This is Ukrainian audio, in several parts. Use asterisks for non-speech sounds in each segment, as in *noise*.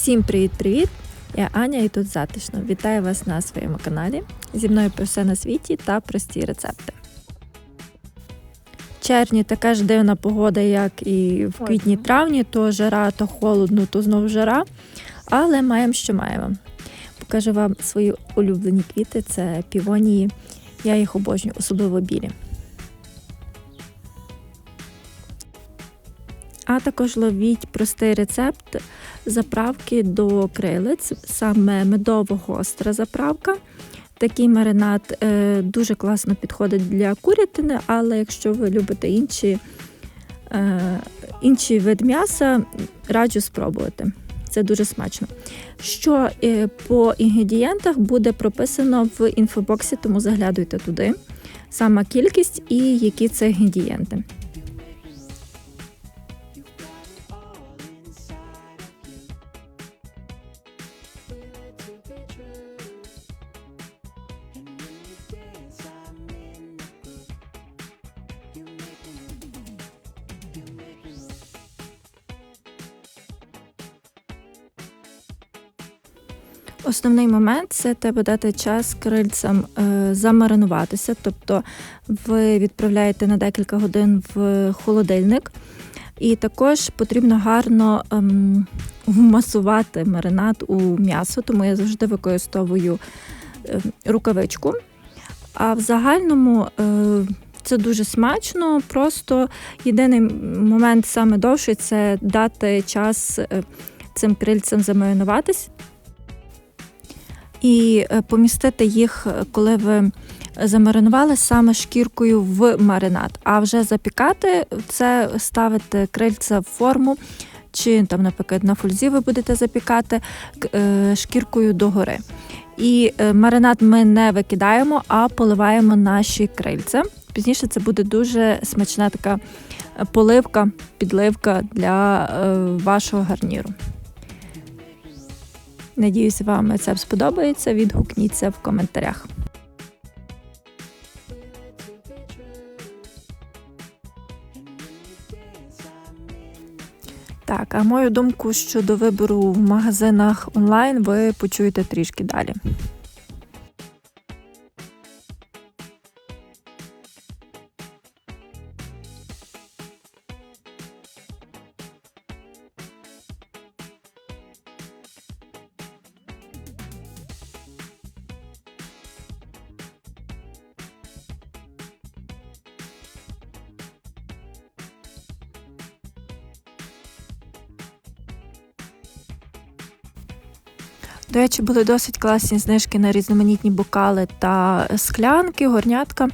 Всім привіт-привіт! Я Аня і тут затишно. Вітаю вас на своєму каналі. Зі мною про все на світі та прості рецепти. В червні така ж дивна погода, як і в квітні-травні, то жара, то холодно, то знов жара. Але маємо, що маємо. Покажу вам свої улюблені квіти це півонії. Я їх обожнюю, особливо білі. А також ловіть простий рецепт заправки до крилиць, саме медово-гостра заправка. Такий маринад е, дуже класно підходить для курятини, але якщо ви любите інші, е, інший вид м'яса, раджу спробувати. Це дуже смачно. Що е, по інгредієнтах буде прописано в інфобоксі, тому заглядуйте туди. Сама кількість і які це інгредієнти. Основний момент це треба дати час крильцям е, замаринуватися, тобто ви відправляєте на декілька годин в холодильник, і також потрібно гарно ем, вмасувати маринад у м'ясо, тому я завжди використовую е, рукавичку. А в загальному е, це дуже смачно, просто єдиний момент саме довший це дати час цим крильцям замаринуватись і е, помістити їх, е, коли ви замаринували саме шкіркою в маринад. А вже запікати це ставити крильця в форму, чи там, наприклад, на фользі ви будете запікати е, шкіркою догори. І маринад ми не викидаємо, а поливаємо наші крильця. Пізніше це буде дуже смачна така поливка, підливка для вашого гарніру. Надіюсь, вам це сподобається. Відгукніться в коментарях. Так, а мою думку щодо вибору в магазинах онлайн ви почуєте трішки далі. До речі, були досить класні знижки на різноманітні бокали та склянки, горнятка.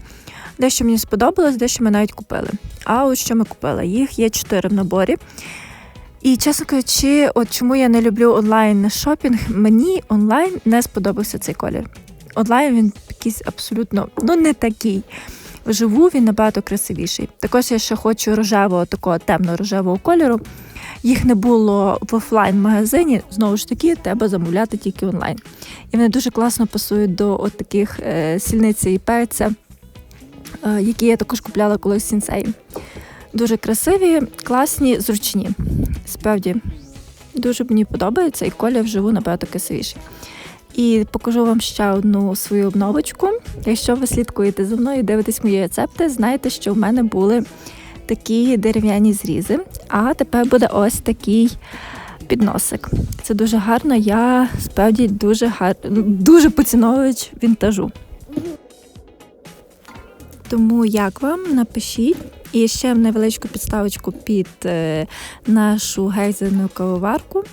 Дещо мені сподобалось, дещо ми навіть купили. А ось що ми купили? Їх є чотири в наборі. І, чесно кажучи, от чому я не люблю онлайн шопінг, мені онлайн не сподобався цей колір. Онлайн він якийсь абсолютно ну не такий. Вживу він набагато красивіший. Також я ще хочу рожевого, такого темно-рожевого кольору. Їх не було в офлайн-магазині, знову ж таки, треба замовляти тільки онлайн. І вони дуже класно пасують до от таких е, сільниці і перця, е, які я також купляла колись в сінсеї. Дуже красиві, класні, зручні. Справді, дуже мені подобається і колір вживу набагато красивіший. І покажу вам ще одну свою обновочку. Якщо ви слідкуєте за мною і дивитесь мої рецепти, знаєте, що в мене були такі дерев'яні зрізи. А тепер буде ось такий підносик. Це дуже гарно. Я справді дуже гар... дуже поціновувач вінтажу. Тому як вам напишіть. І ще невеличку підставочку під е, нашу гейзерну кавоварку.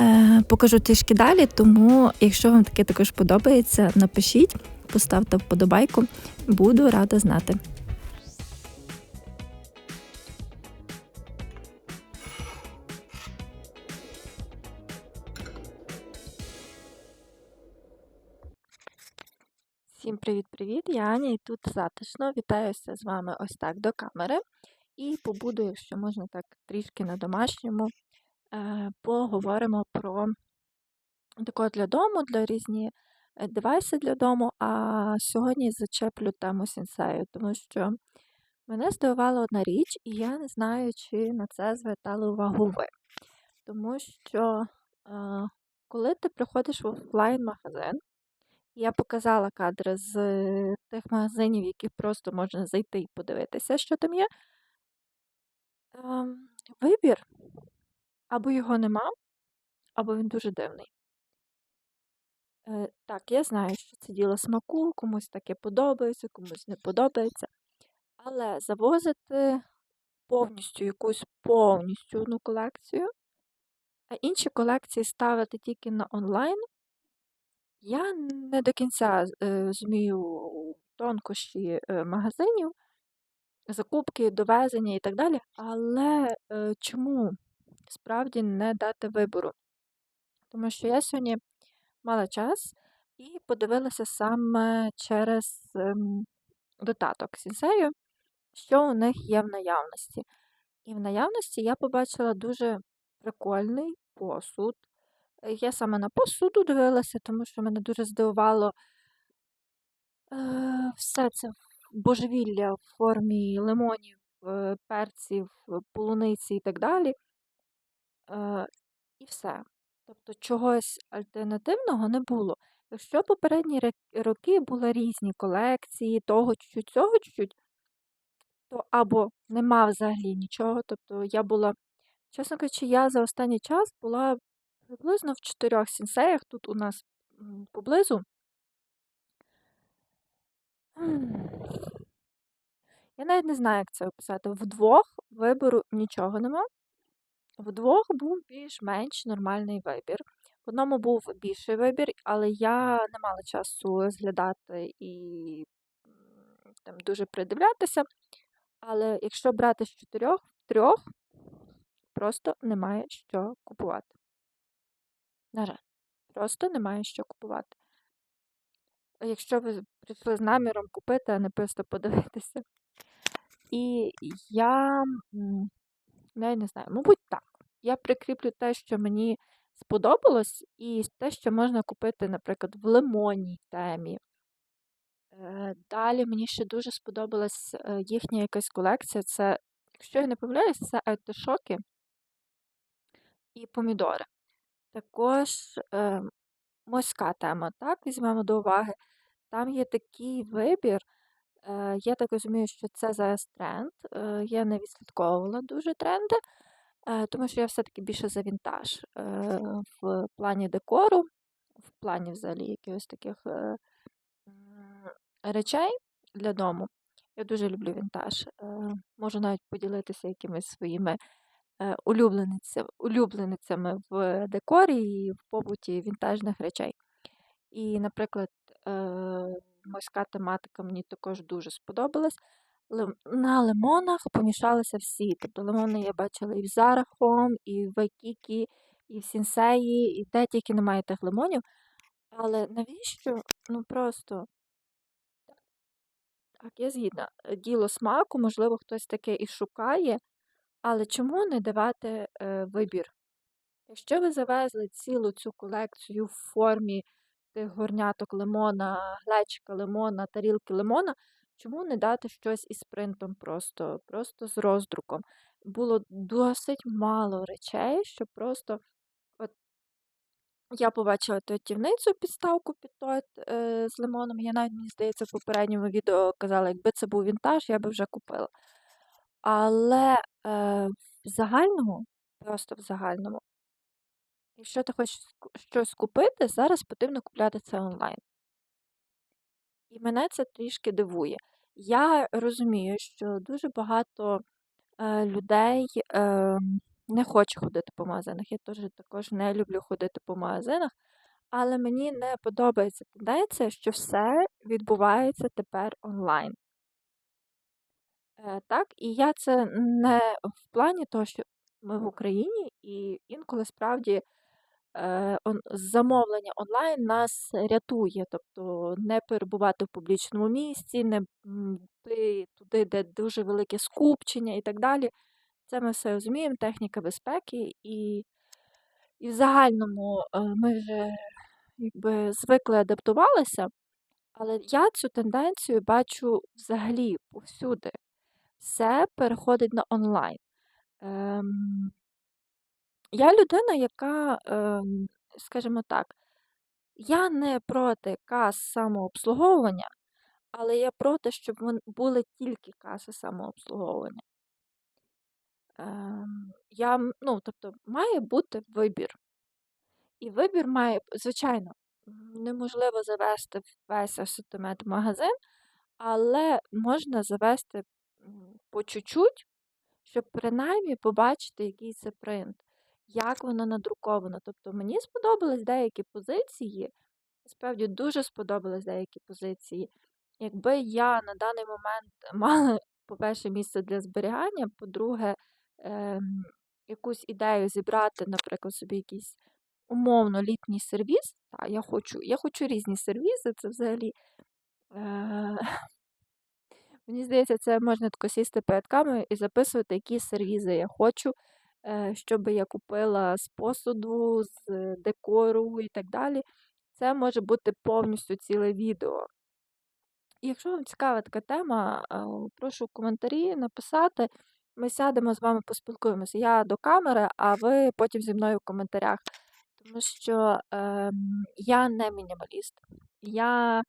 Е, покажу трішки далі, тому, якщо вам таке також подобається, напишіть, поставте вподобайку, буду рада знати. Всім привіт-привіт! Я Аня і тут затишно. Вітаюся з вами ось так до камери. І побуду, якщо можна так трішки на домашньому, поговоримо про таке для дому, для різні е, девайси для дому. А сьогодні зачеплю тему сінсею, тому що мене здивувала одна річ, і я не знаю, чи на це звертали увагу ви. Тому що Е, Коли ти приходиш в офлайн-магазин, я показала кадри з е, тих магазинів, які просто можна зайти і подивитися, що там є. Ем, Вибір або його нема, або він дуже дивний. Е, Так, я знаю, що це діло смаку, комусь таке подобається, комусь не подобається. Але завозити повністю якусь повністю одну колекцію, а інші колекції ставити тільки на онлайн. Я не до кінця е, розумію тонкощі е, магазинів, закупки, довезення і так далі, але е, чому справді не дати вибору? Тому що я сьогодні мала час і подивилася саме через ем, додаток Сінсею, що у них є в наявності. І в наявності я побачила дуже прикольний посуд. Я саме на посуду дивилася, тому що мене дуже здивувало е, все це божевілля в формі лимонів, е, перців, полуниці і так далі. Е, І все. Тобто чогось альтернативного не було. Якщо попередні роки були різні колекції, того чуть-чуть, цього чуть-чуть, то або нема взагалі нічого. Тобто я була, чесно кажучи, я за останній час була приблизно в чотирьох сінсеях тут у нас поблизу. Я навіть не знаю, як це описати. Вдвох вибору нічого нема. Вдвох був більш-менш нормальний вибір. В одному був більший вибір, але я не мала часу зглядати і там дуже придивлятися. Але якщо брати з чотирьох, трьох просто немає що купувати. На жаль, просто немає що купувати. Якщо ви прийшли з наміром купити, а не просто подивитися. І я м, не знаю, мабуть, так. Я прикріплю те, що мені сподобалось, і те, що можна купити, наприклад, в лимонній темі. Е, Далі мені ще дуже сподобалась е, їхня якась колекція. Це, якщо я не помиляюсь, це артишоки і помідори. Також е, морська тема, так, візьмемо до уваги. Там є такий вибір. Е, Я так розумію, що це зараз тренд. Е, Я не відслідковувала дуже тренди, тому що я все-таки більше за вінтаж е, в плані декору, в плані взагалі якихось таких е, речей для дому. Я дуже люблю вінтаж. Е, Можу навіть поділитися якимись своїми е, улюблениця- улюбленицями в декорі і в побуті вінтажних речей. І, наприклад, е, морська тематика мені також дуже сподобалась. На лимонах помішалися всі. Тобто лимони я бачила і в Home, і в Waikiki, і в Сінсеї, і де тільки немає тих лимонів. Але навіщо? Ну просто так, я згідна. Діло смаку, можливо, хтось таке і шукає, але чому не давати е, вибір? Якщо ви завезли цілу цю колекцію в формі тих горняток лимона, глечика лимона, тарілки лимона, чому не дати щось із принтом просто, просто з роздруком? Було досить мало речей, що просто я побачила тортівницю підставку під торт е, з лимоном. Я навіть, мені здається, в попередньому відео казала, якби це був вінтаж, я би вже купила. Але е, в загальному, просто в загальному, Якщо ти хочеш щось купити, зараз потрібно купляти це онлайн. І мене це трішки дивує. Я розумію, що дуже багато е, людей е, не хоче ходити по магазинах. Я теж також не люблю ходити по магазинах, але мені не подобається тенденція, що все відбувається тепер онлайн. Е, так, і я це не в плані того, що ми в Україні, і інколи справді замовлення онлайн нас рятує, тобто не перебувати в публічному місці, не йти туди, де дуже велике скупчення і так далі. Це ми все розуміємо, техніка безпеки, і, і в загальному е, ми вже якби звикли адаптувалися, але я цю тенденцію бачу взагалі повсюди. Все переходить на онлайн. Ем, Я людина, яка, ем, скажімо так, я не проти кас самообслуговування, але я проти, щоб були тільки каси самообслуговування. Ем, я, ну, тобто, має бути вибір. І вибір має, звичайно, неможливо завести весь асортимент в магазин, але можна завести м, по чуть-чуть, щоб принаймні побачити, який це принт, як воно надруковано. Тобто мені сподобались деякі позиції, справді дуже сподобались деякі позиції. Якби я на даний момент *laughs* мала, по-перше, місце для зберігання, по-друге, ем, якусь ідею зібрати, наприклад, собі якийсь умовно літній сервіс. Та, я хочу, я хочу різні сервіси, це взагалі. Е- *laughs* Мені здається, це можна тако сісти перед камерою і записувати, які сервізи я хочу, е, що би я купила з посуду, з декору і так далі. Це може бути повністю ціле відео. Якщо вам цікава така тема, е, прошу коментарі написати. Ми сядемо з вами поспілкуємося. Я до камери, а ви потім зі мною в коментарях. Тому що ем, я не мінімаліст. Я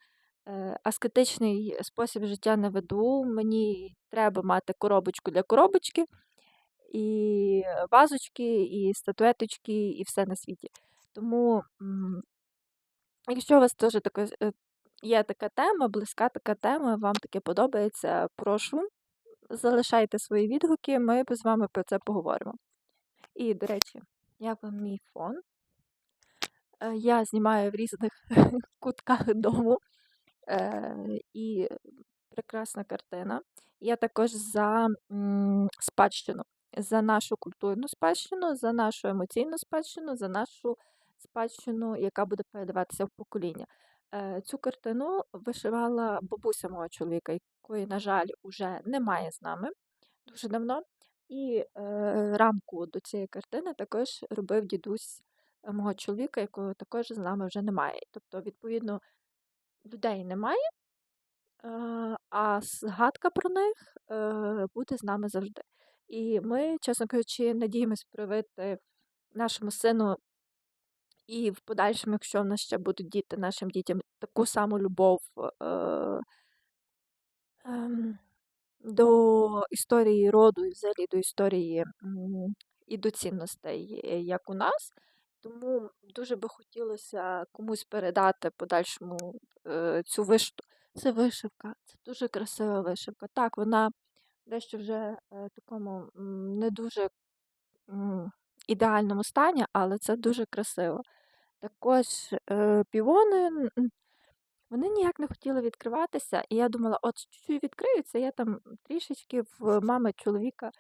е, аскетичний спосіб життя не веду. Мені треба мати коробочку для коробочки, і вазочки, і статуеточки, і все на світі. Тому, якщо у вас теж така, є така тема, близька така тема, вам таке подобається, прошу, залишайте свої відгуки, ми з вами про це поговоримо. І, до речі, як вам мій фон? Е, Я знімаю в різних *laughs* кутках дому. Е, і прекрасна картина. Я також за спадщину, за нашу культурну спадщину, за нашу емоційну спадщину, за нашу спадщину, яка буде передаватися в покоління. Е, Цю картину вишивала бабуся мого чоловіка, якої, на жаль, вже немає з нами дуже давно. І е, рамку до цієї картини також робив дідусь е, мого чоловіка, якого також з нами вже немає. Тобто, відповідно, людей немає, е, а згадка про них е, буде з нами завжди. І ми, чесно кажучи, надіємось проявити нашому сину і в подальшому, якщо в нас ще будуть діти, нашим дітям таку саму любов е, ем, до історії роду і взагалі до історії і до цінностей, е, як у нас. Тому дуже би хотілося комусь передати подальшому е, цю вишивку. Це вишивка, це дуже красива вишивка. Так, вона дещо вже е, такому не дуже ідеальному стані, але це дуже красиво. Також е, півони, вони ніяк не хотіли відкриватися, і я думала, от чуть-чуть відкриються, я там трішечки в мами чоловіка.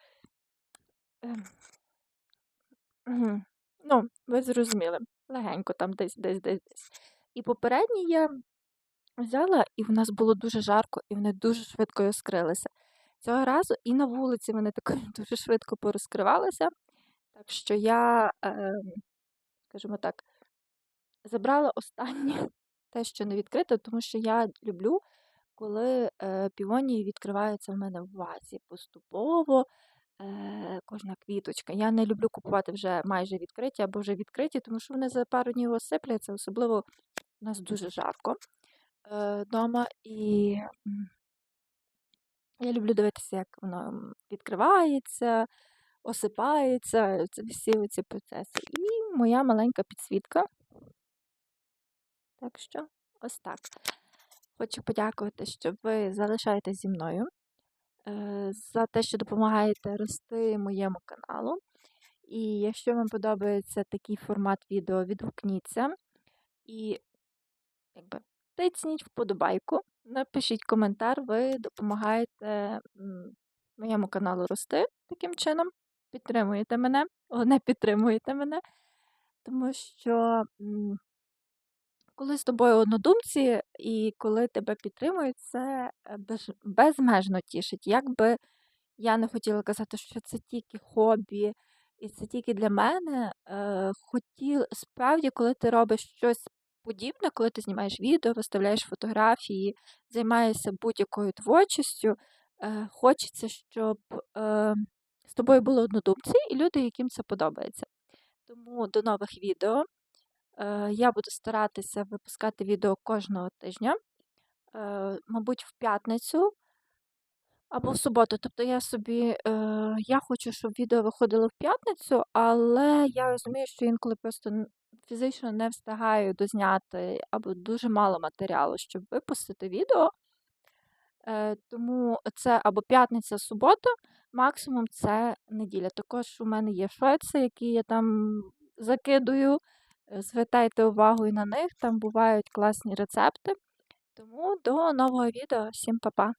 ем, Ну, ви зрозуміли, легенько там десь, десь, десь, десь. І попередні я взяла, і в нас було дуже жарко, і вони дуже швидко розкрилися. Цього разу і на вулиці вони також *laughs* дуже швидко порозкривалися. Так що я, е, скажімо так, забрала останнє *laughs* те, що не відкрите, тому що я люблю, коли е, півонії відкриваються в мене в вазі поступово. Е, кожна квіточка. Я не люблю купувати вже майже відкриті або вже відкриті, тому що вони за пару днів осипляться, особливо у нас дуже жарко вдома. І м, я люблю дивитися, як воно відкривається, осипається, це всі ці процеси. І моя маленька підсвітка. Так що, ось так. Хочу подякувати, що ви залишаєтесь зі мною. е, За те, що допомагаєте рости моєму каналу. І якщо вам подобається такий формат відео, відгукніться і якби, тицніть вподобайку, напишіть коментар, ви допомагаєте моєму каналу рости таким чином. Підтримуєте мене, головне підтримуєте мене, тому що коли з тобою однодумці і коли тебе підтримують, це е, безмежно тішить. Як би я не хотіла казати, що це тільки хобі, і це тільки для мене. Е, хотіл, справді, коли ти робиш щось подібне, коли ти знімаєш відео, виставляєш фотографії, займаєшся будь-якою творчістю, е, хочеться, щоб е, з тобою були однодумці і люди, яким це подобається. Тому до нових відео. Е, Я буду старатися випускати відео кожного тижня, мабуть, в п'ятницю або в суботу. Тобто я собі, я хочу, щоб відео виходило в п'ятницю, але я розумію, що інколи просто фізично не встигаю дозняти або дуже мало матеріалу, щоб випустити відео. Е, тому це або п'ятниця, субота, максимум це неділя. Також у мене є шоці, які я там закидую. Е, Звертайте увагу і на них, там бувають класні рецепти. Тому до нового відео. Всім па-па!